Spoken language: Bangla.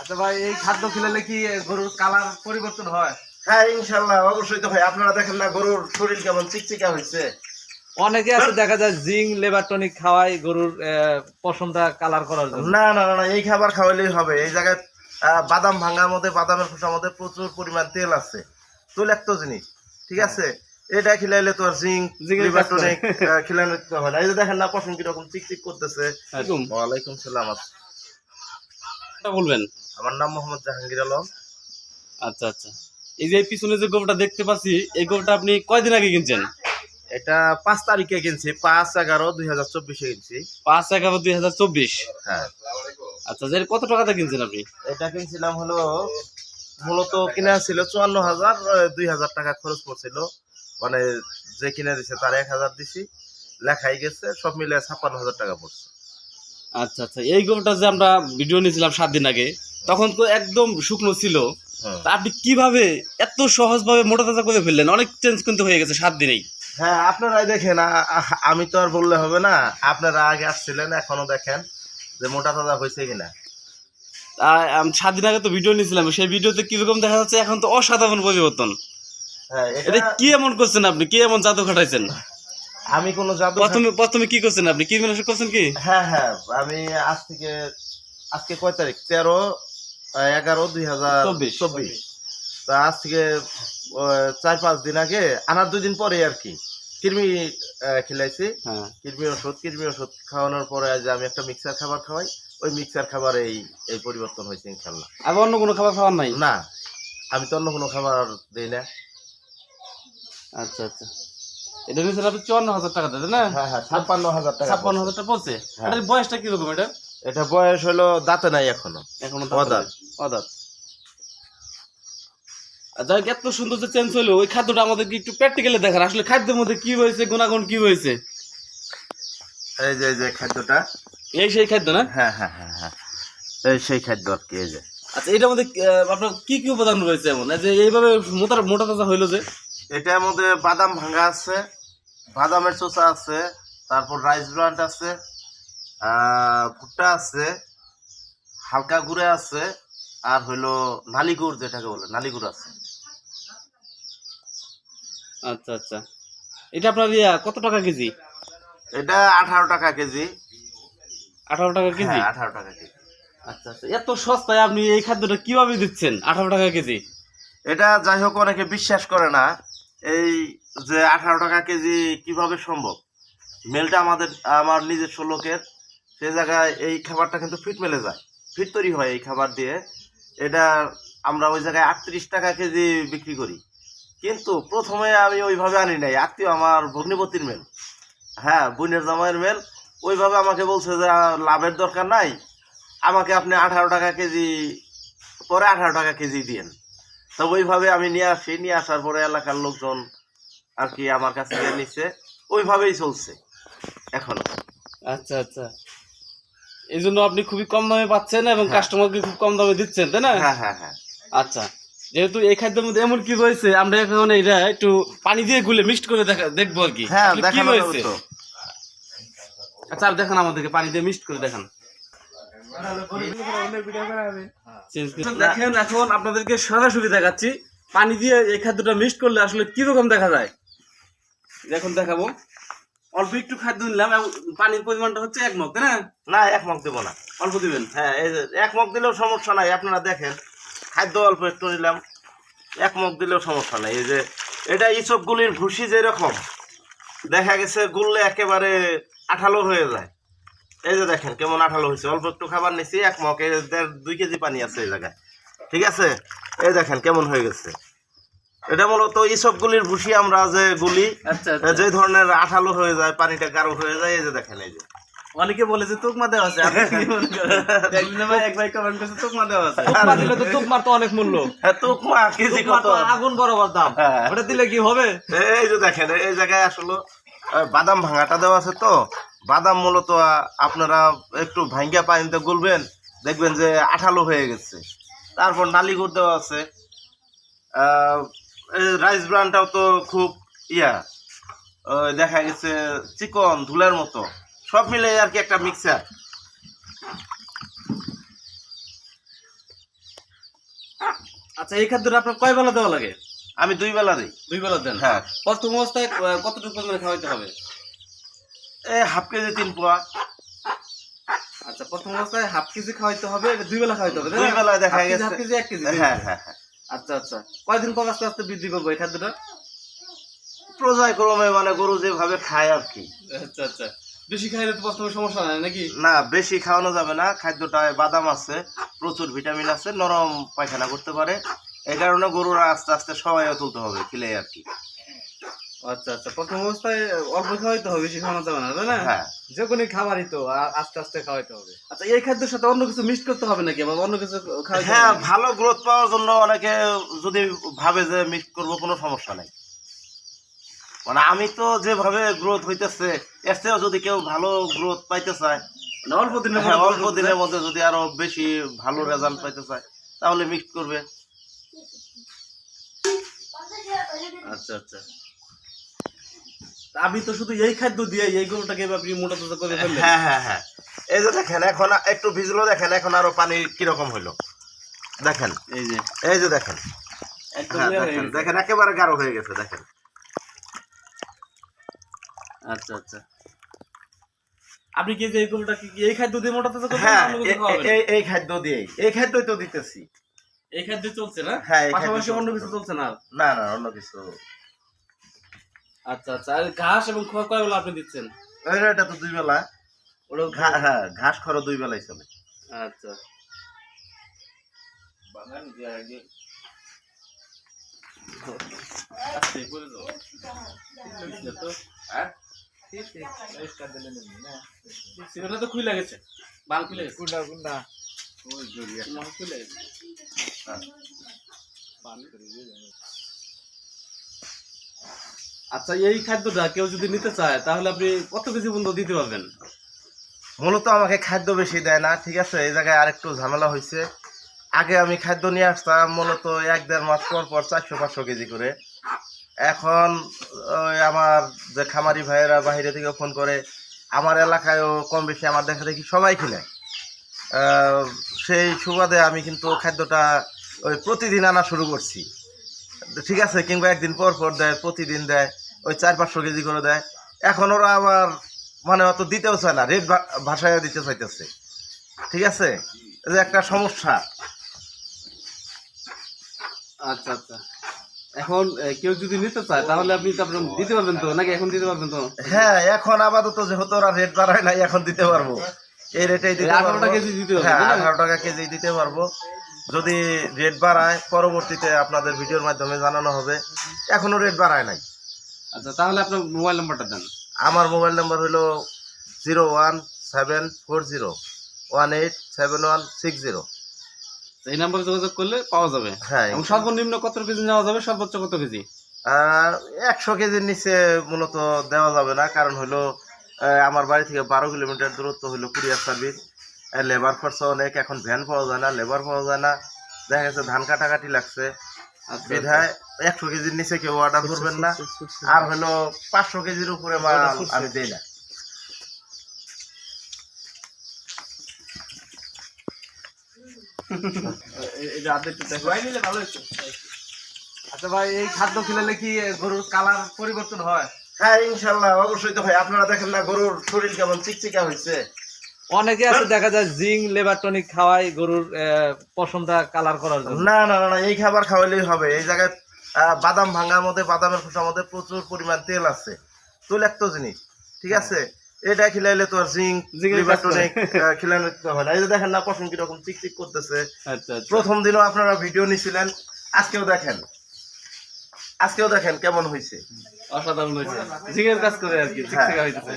আচ্ছা ভাই এই খাদ্য খেলালে কি গরুর কালার পরিবর্তন হয়? হ্যাঁ ইনশাল্লাহ অবশ্যই তো ভাই। আপনারা দেখেন না গরুর শরীর কেমন চিকচিকা হয়েছে। অনেকে আছে দেখা যায় জিঙ্ক লেবার টনিক খাওয়াই গরুর পশমটা কালার করার জন্য। না না না এই খাবার খাওয়াইলেই হবে। এই জায়গায় বাদাম ভাঙার মধ্যে বাদামের খোসার মধ্যে প্রচুর পরিমাণ তেল আছে। তৈলাক্ত জিনিস ঠিক আছে? এটা খিলাইলে তো আর জিঙ্ক লিভার না। এই যে দেখেন না পশম কীরকম চিকচিক করতেছে। ওয়ালাইকুম সালাম বলবেন? আমার নাম মোহাম্মদ জাহাঙ্গীর আলম। আচ্ছা আচ্ছা। এই যে পিছনে যে গোবরটা দেখতে পাচ্ছি এই গোবরটা আপনি কয়দিন আগে কিনছেন? এটা পাঁচ তারিখে কিনছি পাঁচ এগারো দুই হাজার চব্বিশে কিনছি। পাঁচ এগারো দুই হাজার চব্বিশ? হ্যাঁ। আচ্ছা কত টাকাতে কিনছেন আপনি? এটা কিনছিলাম হলো মূলত কিনা ছিল চুয়ান্ন হাজার দুই হাজার টাকা খরচ পড়ছিল। মানে যে কিনে দিছে তার এক হাজার দিছি লেখাই গেছে সব মিলে ছাপ্পান্ন হাজার টাকা পড়ছে। আচ্ছা আচ্ছা এই গোবরটা যে আমরা ভিডিও নিয়েছিলাম সাত দিন আগে তখন তো একদম শুকনো ছিল। আপনি কীভাবে এত সহজভাবে মোটা তাজা করে ফেললেন? অনেক চেঞ্জ কিন্তু হয়ে গেছে সাত দিনেই। হ্যাঁ আপনারাই দেখেন আমি তো আর বললে হবে না আপনারা আগে আসছিলেন এখনও দেখেন যে মোটা তাজা হয়েছে কিনা। সাত দিন আগে তো ভিডিও নিয়েছিলাম সেই ভিডিওতে কীরকম দেখা যাচ্ছে এখন তো অসাধারণ পরিবর্তন। হ্যাঁ এটা এটা কি এমন করছেন আপনি? কি এমন জাদু খাটাইছেন? আমি কোনো জাদু প্রথমে প্রথমে কি করছেন আপনি? করছেন কি? হ্যাঁ হ্যাঁ আমি আজ থেকে আজকে কয় তারিখ? তেরো এগারো দুই হাজার চব্বিশ। তা আজ থেকে চার পাঁচ দিন আগে আনার দুই দিন পরে আর কি। কৃমি খিলাইছি। হ্যাঁ। কৃমি ওষুধ কৃমি ওষুধ খাওয়ানোর পরে আজ আমি একটা মিক্সার খাবার খাওয়াই। ওই মিক্সার খাবার এই এই পরিবর্তন হয়েছে ইনশাল্লাহ আর অন্য কোনো খাবার খাওয়ার নাই? না আমি তো অন্য কোনো খাবার দিই না। আচ্ছা আচ্ছা। এটা নিয়েছেন আপনি চুয়ান্ন হাজার টাকা দেন না? হ্যাঁ হ্যাঁ ছাপ্পান্ন হাজার টাকা ছাপ্পান্ন হাজার টাকা পড়ছে হ্যাঁ। এটার বয়সটা কীরকম এটা? এটা বয়স হলো দাঁতে নাই এখনও। এখনও অদাঁত। অদাত। যাই এত সুন্দর যে চেঞ্জ হলো ওই খাদ্যটা আমাদেরকে একটু প্র্যাকটিক্যালি দেখান। আসলে খাদ্যের মধ্যে কি হয়েছে গুণাগুণ কি হয়েছে? এই যে যে খাদ্যটা। এই সেই খাদ্য না? হ্যাঁ হ্যাঁ হ্যাঁ হ্যাঁ। এই সেই খাদ্য আর কি এই যে। আচ্ছা এটার মধ্যে আপনার কি কি উপাদান রয়েছে এমন? যে এইভাবে মোটা মোটা তাজা হইল যে? এটার মধ্যে বাদাম ভাঙা আছে বাদামের চোচা আছে তারপর রাইস ব্রান্ড আছে ভুট্টা আছে হালকা গুঁড়ে আছে আর হইল নালি গুড় যেটাকে বলে নালি গুড় আছে। আচ্ছা আচ্ছা। এটা আপনার কত টাকা কেজি? এটা আঠারো টাকা কেজি। আঠারো টাকা কেজি? হ্যাঁ আঠারো টাকা কেজি। আচ্ছা আচ্ছা। এত সস্তায় আপনি এই খাদ্যটা কীভাবে দিচ্ছেন আঠারো টাকা কেজি? এটা যাই হোক অনেকে বিশ্বাস করে না। এই যে আঠারো টাকা কেজি কীভাবে সম্ভব? মেলটা আমাদের, আমার নিজস্ব লোকের, সে জায়গায় এই খাবারটা কিন্তু ফিট মেলে যায়। ফিট তৈরি হয় এই খাবার দিয়ে। এটা আমরা ওই জায়গায় আটত্রিশ টাকা কেজি বিক্রি করি। কিন্তু প্রথমে আমি ওইভাবে আনি নাই। আত্মীয় আমার ভগ্নিপতির মেল। হ্যাঁ বোনের জামাইয়ের মেল। ওইভাবে আমাকে বলছে যে, লাভের দরকার নাই। আমাকে আপনি আঠারো টাকা কেজি, পরে আঠারো টাকা কেজি দিয়েন। তো ওইভাবে আমি নিয়ে আসি নিয়ে আসার পরে এলাকার লোকজন আর কি আমার কাছ থেকে নিচ্ছে ওইভাবেই চলছে এখনও। আচ্ছা আচ্ছা। এই জন্য আপনি খুবই কম দামে পাচ্ছেন এবং হ্যাঁ। কাস্টমারকে খুব কম দামে দিচ্ছেন তাই না? হ্যাঁ হ্যাঁ হ্যাঁ। আচ্ছা। যেহেতু এই খাদ্যের মধ্যে এমন কি রয়েছে আমরা এখন এটা একটু পানি দিয়ে গুলে মিক্সড করে দেখা দেখব আর কি। হ্যাঁ কি রয়েছে? আচ্ছা আর দেখান আমাদেরকে পানি দিয়ে মিক্সড করে দেখান। দেখেন এখন আপনাদেরকে সরাসরি দেখাচ্ছি। পানি দিয়ে এই খাদ্যটা মিক্সড করলে আসলে কীরকম দেখা যায়? এখন দেখাবো। অল্প একটু খাদ্য নিলাম এবং পানির পরিমাণটা হচ্ছে এক মগ তাই না? না এক মগ দেবো না। অল্প দিবেন। হ্যাঁ এই যে এক মগ দিলেও সমস্যা নাই আপনারা দেখেন। খাদ্য অল্প একটু নিলাম। এক মগ দিলেও সমস্যা নাই। এই যে এটা এইসব গুলির ভুসি যেরকম দেখা গেছে গুললে একেবারে আঠালো হয়ে যায়। এই যে দেখেন কেমন আঠালো হয়েছে। অল্প একটু খাবার নিছি এক মগ এই দেড় দুই কেজি পানি আছে এই জায়গায়। ঠিক আছে? এই দেখেন কেমন হয়ে গেছে। এটা মূলত এইসব গুলির ভুসি আমরা যে গুলি আচ্ছা যে ধরনের আঠালো হয়ে যায় পানিটা গাঢ় হয়ে যায় এই যে দেখেন এই যে। অনেকে বলে যে তোকমা দেওয়া আছে আপনি কি করেন? একদিনে ভাই এক ভাই কমেন্ট করছে তোকমা দেওয়া আছে। তোকমা দিলে তো তোকমার তো অনেক মূল্য। হ্যাঁ তুকমা কেজি কত? আগুন বরাবর দাম। হ্যাঁ। ওটা দিলে কি হবে? এই যে দেখেন এই জায়গায় আসলে বাদাম ভাঙাটা দেওয়া আছে তো। বাদাম মূলত আপনারা একটু ভাঙ্গা পানিতে গুলবেন দেখবেন যে আঠালো হয়ে গেছে। তারপর নালি দেওয়া আছে। রাইস ব্রানটাও তো খুব ইয়া। দেখা গেছে চিকন ধুলার মতো। সব মিলে আর কি একটা মিক্সার আচ্ছা এই খাদ্যটা আপনার কয় বেলা দেওয়া লাগে? আমি দুই বেলা দিই দুই বেলা দেন? হ্যাঁ। প্রথম অবস্থায় কতটুকু পরিমাণে খাওয়াইতে হবে? হাফ কেজি তিন পোয়া। আচ্ছা প্রথম অবস্থায় হাফ কেজি খাওয়াইতে হবে দুই বেলা খাওয়াইতে হবে দুই বেলায় দেখা গেছে। হাফ কেজি এক কেজি। হ্যাঁ হ্যাঁ হ্যাঁ আচ্ছা আচ্ছা। কয়দিন পর আস্তে আস্তে বৃদ্ধি করব এই খাদ্যটা? পর্যায়ক্রমে মানে গরু যেভাবে খায় আর কি। আচ্ছা আচ্ছা। বেশি খাইলে তো প্রথমে সমস্যা নাই নাকি? না বেশি খাওয়ানো যাবে না। খাদ্যটায় বাদাম আছে প্রচুর ভিটামিন আছে নরম পায়খানা করতে পারে। এই কারণে গরুরা আস্তে আস্তে সবাই তুলতে হবে খেলে আর কি। আচ্ছা আচ্ছা। প্রথম অবস্থায় অল্প খাওয়াইতে হবে বেশি খাওয়ানো যাবে না তাই না? হ্যাঁ। যে কোনো খাবারই তো আস্তে আস্তে খাওয়াইতে হবে। আচ্ছা এই খাদ্যের সাথে অন্য কিছু মিক্স করতে হবে নাকি? আবার অন্য কিছু হ্যাঁ ভালো গ্রোথ পাওয়ার জন্য অনেকে যদি ভাবে যে মিক্স করব কোনো সমস্যা নাই। মানে আমি তো যেভাবে গ্রোথ হইতেছে এর চেয়েও যদি কেউ ভালো গ্রোথ পাইতে চায় না, অল্প দিনের হ্যাঁ, মধ্যে অল্প দিনের মধ্যে যদি আরও বেশি ভালো রেজাল্ট পাইতে চায় তাহলে মিক্স করবে। আচ্ছা আচ্ছা। আমি তো শুধু এই খাদ্য দিয়ে এই গরুটাকে আপনি মোটা তাজা করে ফেললেন। হ্যাঁ হ্যাঁ হ্যাঁ। এই যে দেখেন এখন একটু ভিজলো দেখেন এখন আরও পানি কীরকম হইল। দেখেন এই যে। এই যে দেখেন। হ্যাঁ, দেখেন দেখেন একেবারে গাঢ় হয়ে গেছে দেখেন। আচ্ছা আচ্ছা। আপনি কি যে এই গরুটা কি এই খাদ্য দিয়ে মোটা তাজা করবেন হ্যাঁ না অন্য কিছু এ- খাওয়াবেন? এ- এই খাদ্য দিয়েই। এই খাদ্যই তো দিতেছি। এই খাদ্য চলছে না? হ্যাঁ, পাশাপাশি অন্য কিছু চলছে না না না অন্য কিছু আচ্ছা আচ্ছা। আর ঘাস এবং খোয়া কয় বেলা আপনি দিচ্ছেন? এটা তো দুই বেলা। ওটা ঘা- হ্যাঁ ঘাস খরচ দুই বেলাই চলে। আচ্ছা। আচ্ছা, বলে তো, হ্যাঁ? খুলে গেছে। বাল খুলে গেছে। কোনটা কোনটা মাথা খুলে গেছে। আচ্ছা এই খাদ্যটা কেউ যদি নিতে চায়, তাহলে আপনি কত কেজি পর্যন্ত দিতে পারবেন? মূলত আমাকে খাদ্য বেশি দেয় না, ঠিক আছে? এই জায়গায় আরেকটু ঝামেলা হয়েছে আগে আমি খাদ্য নিয়ে আসতাম, মূলত এক দেড় মাস পর পর চারশো, পাঁচশো কেজি করে। এখন আমার যে খামারি ভাইয়েরা বাইরে থেকে ফোন করে, আমার এলাকায়ও কম বেশি আমার দেখা দেখি সবাই কিনে। সেই সুবাদে আমি কিন্তু খাদ্যটা ওই প্রতিদিন আনা শুরু করছি। ঠিক আছে? কিংবা একদিন পর পর দেয়, প্রতিদিন দেয়। ওই চার পাঁচশো কেজি করে দেয়। এখন ওরা আবার মানে অত দিতেও চায় না রেট ভাষায় দিতে চাইতেছে। ঠিক আছে? এই যে একটা সমস্যা। আচ্ছা আচ্ছা। এখন কেউ যদি নিতে চায় তাহলে আপনি তো আপনার দিতে পারবেন তো? নাকি এখন দিতে পারবেন তো? হ্যাঁ এখন আপাতত যেহেতু ওরা রেট বাড়ায় নাই এখন দিতে পারব। এই রেটেই দিতে এই 18 পারব। টাকা কেজি দিতে হ্যাঁ আঠারো টাকা কেজি দিতে পারব। যদি রেট বাড়ায় পরবর্তীতে আপনাদের ভিডিওর মাধ্যমে জানানো হবে। এখনও রেট বাড়ায় নাই। আচ্ছা তাহলে আপনার মোবাইল নাম্বারটা দেন। আমার মোবাইল নাম্বার হলো zero one seven four zero one eight seven one six zero এই নাম্বারে যোগাযোগ করলে পাওয়া যাবে। হ্যাঁ এবং সর্বনিম্ন কত কেজি নেওয়া যাবে? সর্বোচ্চ কত কেজি? একশো কেজির নিচে মূলত দেওয়া যাবে না। কারণ হলো আমার বাড়ি থেকে বারো কিলোমিটার দূরত্ব হলো কুরিয়ার সার্ভিস। লেবার খরচা অনেক। এখন ভ্যান পাওয়া যায় না লেবার পাওয়া যায় না। দেখা গেছে ধান কাটাকাটি লাগছে। আচ্ছা, বিধায় একশো কেজির নিচে কেউ অর্ডার করবেন না। আর হলো পাঁচশো কেজির উপরে মাল আমি দিই না। আচ্ছা ভাই এই খাদ্য খেলে কি গরুর কালার পরিবর্তন হয়? হ্যাঁ ইনশাল্লাহ অবশ্যই তো ভাই। আপনারা দেখেন না গরুর শরীর কেমন চিকচিকা হয়েছে অনেকে আছে দেখা যায় জিঙ্ক লেবার টনিক খাওয়ায় গরুর পশমটা কালার করার জন্য। না না না না এই খাবার খাওয়াইলেই হবে। এই জায়গায় বাদাম ভাঙার মধ্যে বাদামের খোসার মধ্যে প্রচুর পরিমাণ তেল আছে। তৈলাক্ত জিনিস ঠিক আছে? এটা খিলাইলে তো আর জিঙ্ক খিলাইলে হয় না। এই যে দেখেন না পশম কীরকম চিকচিক করতেছে। আচ্ছা আচ্ছা। প্রথম দিনও আপনারা ভিডিও নিছিলেন আজকেও দেখেন। আজকেও দেখেন কেমন হয়েছে অসাধারণ হয়েছে জিগের কাজ করে আর কি হইতেছে।